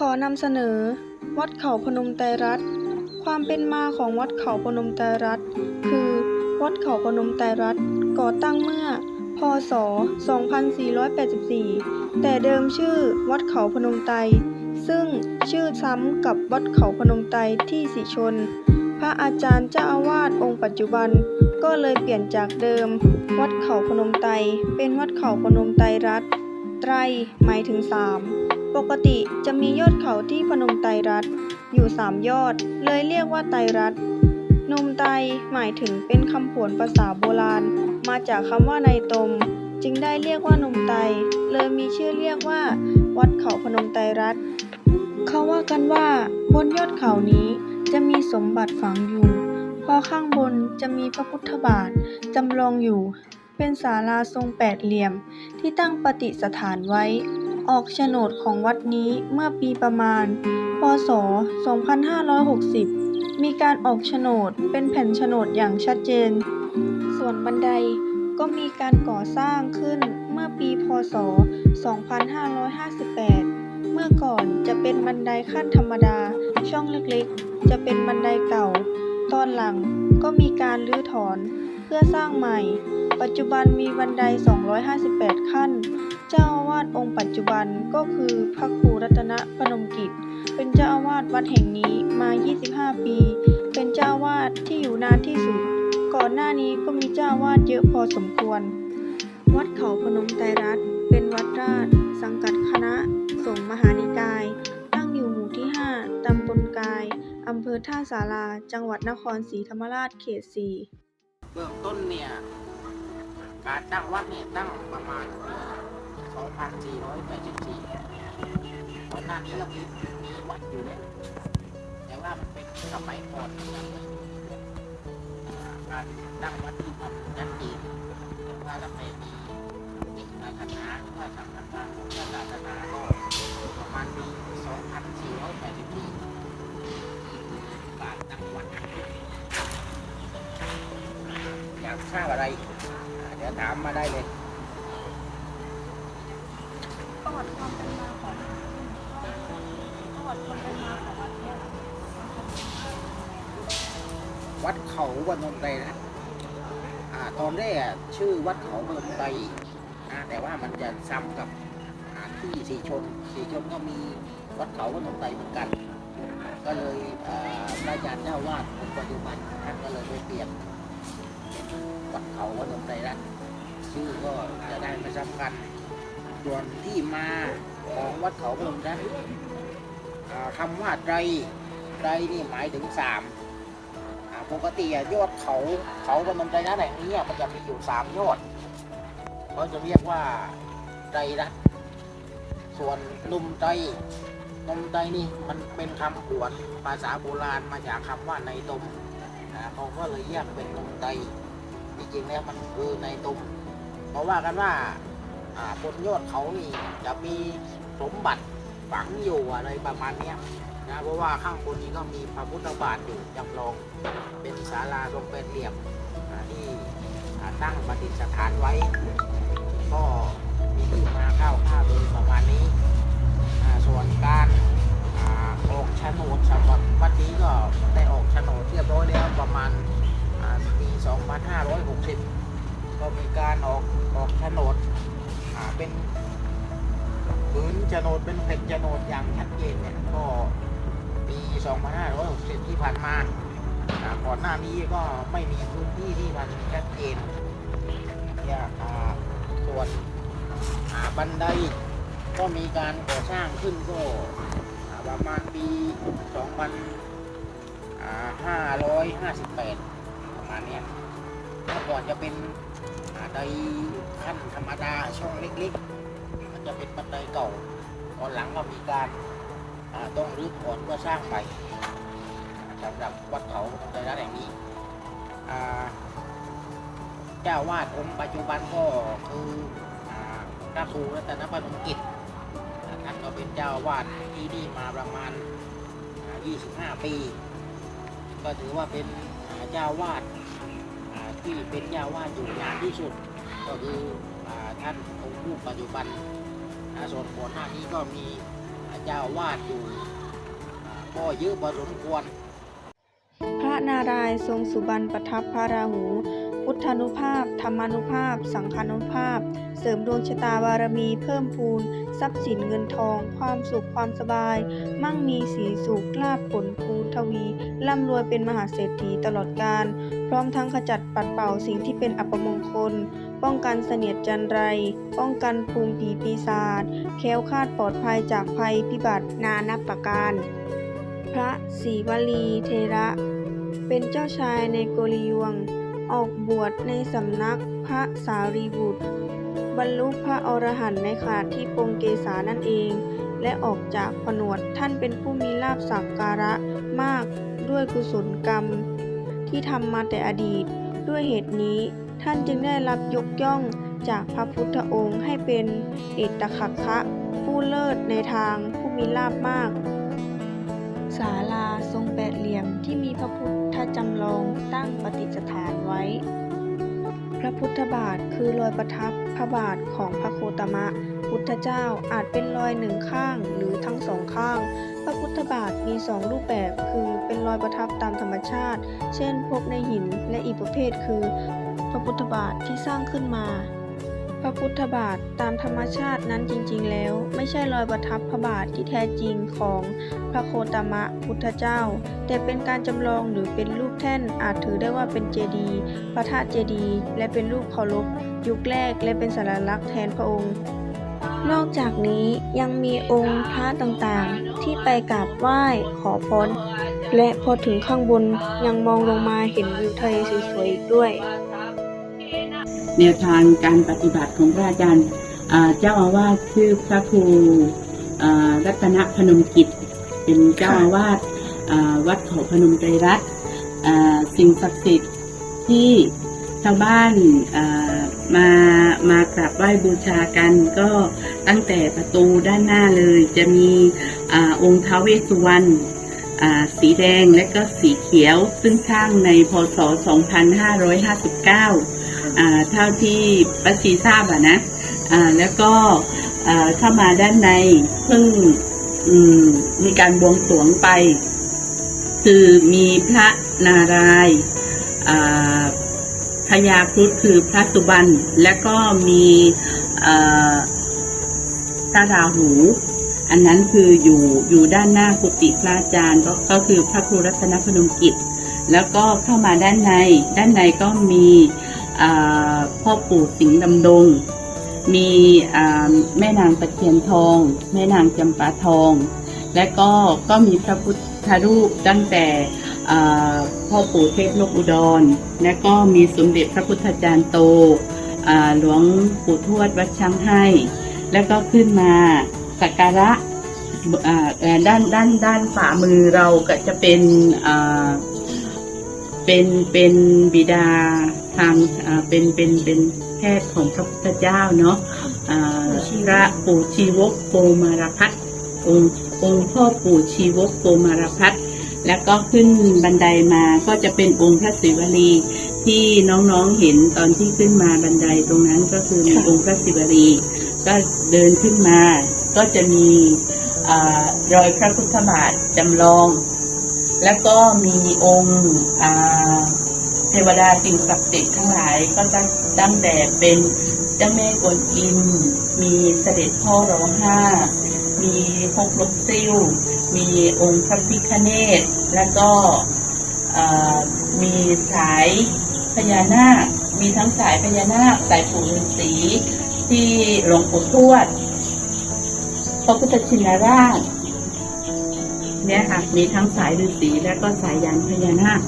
ขอนำเสนอ วัดเขาพนมไตรรัตน์ความเป็นมาของวัดเขาพนมไตรรัตน์คือ วัดเขาพนมไตรรัตน์ก่อตั้งเมื่อ พศ 2484 แต่เดิมชื่อวัดเขาพนมไตรซึ่งชื่อซ้ำกับวัดเขาพนมไตรที่สีชน พระอาจารย์เจ้าอาวาสองค์ปัจจุบันก็เลยเปลี่ยนจากเดิม วัดเขาพนมไตรเป็นวัดเขาพนมไตรรัตน์ไตรหมายถึงสาม ปกติจะมียอดเขาที่พนมไตรรัตน์อยู่สามยอด เลยเรียกว่าไตรรัตน์นมไตหมายถึงเป็นคำผวนภาษาโบราณ มาจากคำว่าในตม จึงได้เรียกว่านมไต เลยมีชื่อเรียกว่า วัดเขาพนมไตรรัตน์เขาว่ากันว่าบนยอดเขานี้จะมีสมบัติฝังอยู่พราะข้างบนจะมีพระพุทธบาทจำลองอยู่ เป็นศาลาทรงแปดเหลี่ยมที่ตั้งประดิษฐานไว้ ออกโฉนดของวัดนี้เมื่อปีประมาณ พศ 2560 มีการออกโฉนดเป็นแผ่นโฉนดอย่างชัดเจน ส่วนบันไดก็มีการก่อสร้างขึ้นเมื่อปี พศ 2558 เมื่อก่อนจะเป็นบันไดขั้นธรรมดา ช่องเล็กๆ จะเป็นบันไดเก่า ตอนหลังก็มีการรื้อถอน เพื่อสร้างใหม่ ปัจจุบันมีบันได 258 ขั้น เจ้าอาวาสองค์ปัจจุบันก็คือพระครูรัตนพนมกิจ เป็นเจ้าอาวาสวัดแห่งนี้มา 25 ปี เป็นเจ้าอาวาสที่อยู่นานที่สุด ก่อนหน้านี้ก็มีเจ้าอาวาสเยอะพอสมควร วัดเขาพนมไตรรัตน์เป็นวัดราช สังกัดคณะสงฆ์มหานิกาย ตั้งอยู่หมู่ที่ 5 ตำบลกาย อำเภอท่าสารา จังหวัดนครศรีธรรมราช เขต 4 เบื้องต้นเนี่ย การตั้งวัดเนี่ยตั้งประมาณ2484ก่อนหน้านี้เรามีมีวัดอยู่เนี่ยแต่ว่ามันเป็นสมัยก่อนการตั้งวัดที่มันชัดเจนว่าเราไม่มีมีศาสนาหรือว่าสังานหรือว่าศาสนาก็ประมาณปี2484การตั้งวัด อยากทราบอะไรเดี๋ยวถามมาได้เลยประวัติความเป็นมาของประวัติความเป็นมาของวัดเนี่ยวัดเขาพนมไตนะอ่าตอนแรกชื่อวัดเขาพนมไตนะแต่ว่ามันจะซ้ำกับที่สีชนสีชนก็มีวัดเขาพนมไตเหมือนกัน ก็เลยพระอาจารย์เจ้าวาดค์ปัจจุบันท่านก็เลยไปเปลี่ยน วัดเขาพนมไตรรัตน์ชื่อก็จะได้ไม่ซ้ำกันส่วนที่มาของวัดเขาพนมไตรรัตน์อ่าคำว่าไตรไตรนี่หมายถึงสามปกติยอดเขาเขาพนมไตรรัตน์แห่งนี้มันจะมีอยู่สามยอดเขาจะเรียกว่าไตรรัตน์ส่วนนุมไตรนมไตรนี่มันเป็นคำขวนภาษาโบราณมาจากคำว่าในตมนะเขาก็เลยแยกเป็นนมไตรจ ริงๆแล้วมันคือในตมเพราะว่ากันว่าบนยอดเขานี่จะมีสมบัติฝังอยู่อะไรประมาณเนี้ยนะเพราะว่าข้างบนนี้ก็มีพระพุทธบาทอยู่จำลองเป็นศาลาทรงเป็นเหลี่ยมที่ตั้งประดิษฐานไว้ ก็มีที่มาเข้าข้าวโดยประมาณนี้ส่วนการออกโฉนดสำหรับวัดนี้ก็ได้ออกโฉนดเรียบร้อยแล้วประมาณ ปี 2560 ก็มีการออกออกโฉนดอ่าเป็นผืนโฉนดเป็นแผ่นโฉนดอย่างชัดเจนเนี่ยก็ปี 2560 ที่ผ่านมาก่อนหน้านี้ก็ไม่มีพื้นที่ที่มันชัดเจนเนี่ยอ่าส่วนอ่าบันไดก็มีการก่อสร้างขึ้นก็ประมาณปี 2558 มาณเนี้ยเมื่อก่อนจะเป็นอ่าไดขั้นธรรมดาช่องเล็กๆ มันจะเป็นบันไดเก่าตอนหลังก็มีการาต้องรื้อถอนเพื่อสร้างใหม่สำหรับวัดเขาไตรรัตน์แห่งนี้เจ้าวาดองค์ปัจจุบันก็คืออ่าพระครูรัตนปนมกิจท่านก็เป็นเจ้าวาดที่นี่มาประมาณ 25 ปี ก็ถือว่าเป็นเจ้าวาด ที่เป็นเจ้าวาดอยู่นานที่สุด ก็คืออท่านองค์ผู้ปัจจุบันนะส่วนก่อนหน้านี้ก็มีเจ้าวาดอยู่ก็เยอะพอสมควร พระนารายณ์ทรงสุบรรณประทับพระราหู พุทธานุภาพ ธรรมานุภาพ สังฆานุภาพ เสริมดวงชะตาบารมี เพิ่มพูน ทรัพย์สินเงินทอง ความสุขความสบาย มั่งมีสีสุขลาภผลภูนทวี ร่ำรวยเป็นมหาเศรษฐีตลอดกาลพร้อมทั้งขจัดปัดเป่าสิ่งที่เป็นอัปมงคล ป้องกันเสนียดจันไร ป้องกันภูมิผีปีศาจแค้วคาดปลอดภัยจากภัยพิบัตินานับประการ พระศรีวลีเทระ เป็นเจ้าชายในโกริยวง ออกบวชในสำนักพระสารีบุตร บรรลุพระอรหันต์ในขณะที่ปงเกษานั่นเอง และออกจากผนวดท่านเป็นผู้มีลาภสักการะมากด้วยกุศลกรรม ที่ทำมาแต่อดีต ด้วยเหตุนี้ท่านจึงได้รับยกย่องจากพระพุทธองค์ให้เป็นเอตคัคคะผู้เลิศในทางผู้มีลาภมาก ศาลาทรงแปดเหลี่ยมที่มีพระพุทธจำลองตั้งประดิษฐานไว้ พระพุทธบาทคือรอยประทับพระบาทของพระโคตมะ พุทธเจ้าอาจเป็นรอยหนึ่งข้างหรือทั้งสองข้าง พระพุทธบาทมีสองรูปแบบคือเป็นรอยประทับตามธรรมชาติ เช่นพบในหินและอีกประเภทคือ พระพุทธบาทที่สร้างขึ้นมา พระพุทธบาทตามธรรมชาตินั้นจริงๆ แล้ว ไม่ใช่รอยประทับพระบาทที่แท้จริงของพระโคตมะพุทธเจ้า แต่เป็นการจำลองหรือเป็นรูปแท่นอาจถือได้ว่าเป็นเจดีย์พระธาตุเจดีย์และเป็นรูปเคารพยุคแรกและเป็นสัญลักษณ์แทนพระองค์ นอกจากนี้ยังมีองค์พระต่างๆ ที่ไปกราบไหว้ขอพรและพอถึงข้างบนยังมองลงมาเห็นวิวทะเลสวยๆอีกด้วย แนวทางการปฏิบัติของพระอาจารย์เจ้าอาวาสชื่อพระครูรัตนพนมกิจ เป็นเจ้าอาวาสวัดเขาพนมไตรรัตน์สิ่งศักดิ์สิทธิ์ที่ชาวบ้านมามากราบไหว้บูชากันก็ตั้งแต่ประตูด้านหน้าเลย จะมีอองค์ท้าวเวสสุวรรณสีแดงและก็สีเขียว ซึ่งสร้างในพศ 2559 เท่าที่ป้าชีทราบอะนะแล้วก็เข้ามาด้านในเพิ่งมมีการบวงสรวงไป คือมีพระนารายพญาครุฑคือพระสุบรรณและก็มีอ่าพระราหู อันนั้นคืออยู่อยู่ด้านหน้ากุฏิพระอาจารย์ก็คือพระครูรัตนพนมกิจ แล้วก็เข้ามาด้านใน ด้านในก็มี พ่อปู่สิงห์ดำดง มีแม่นางตะเคียนทอง แม่นางจำปาทอง และก็ก็มีพระพุทธรูปตั้งแต่พ่อปู่เทพโลกอุดร และก็มีสมเด็จพระพุทธจารย์โตหลวงปู่ทวดวัดช้างให้ แล้วก็ขึ้นมาสักการะด้านด้านด้านฝ่ามือเราก็จะเป็น เป็นเป็นบิดาทางอ่าเป็นเป็นเป็นแพทย์ของพระพุทธเจ้าเนาะอ่าพระปู่ชีวกโกมารพัฒน์องค์องค์พ่อปู่ชีวกโกมารพัฒน์แล้วก็ขึ้นบันไดมาก็จะเป็นองค์พระศิวลีที่น้องๆเห็นตอนที่ขึ้นมาบันไดตรงนั้นก็คือมีค่ะองค์พระศิวลีก็เดินขึ้นมาก็จะมีอารอยพระพุทธบาทจำลอง แล้วก็มีองค์เทวดาสิ่งศักดิ์สิทธิ์ทั้งหลายก็ตั้งตั้งแต่เป็นเจ้าแม่กวนอิมมีเสด็จพ่อรอห้า มีฮกลกซิ่วมีองค์พระพิฆเนศแล้วก็มีสายพญานาค มีทั้งสายพญานาค สายปู่ฤาษีที่หลวงปู่ทวดพระพุทธชินราช เนี่ยค่ะ มีทั้งสายฤาษีและก็สายยานพญานาค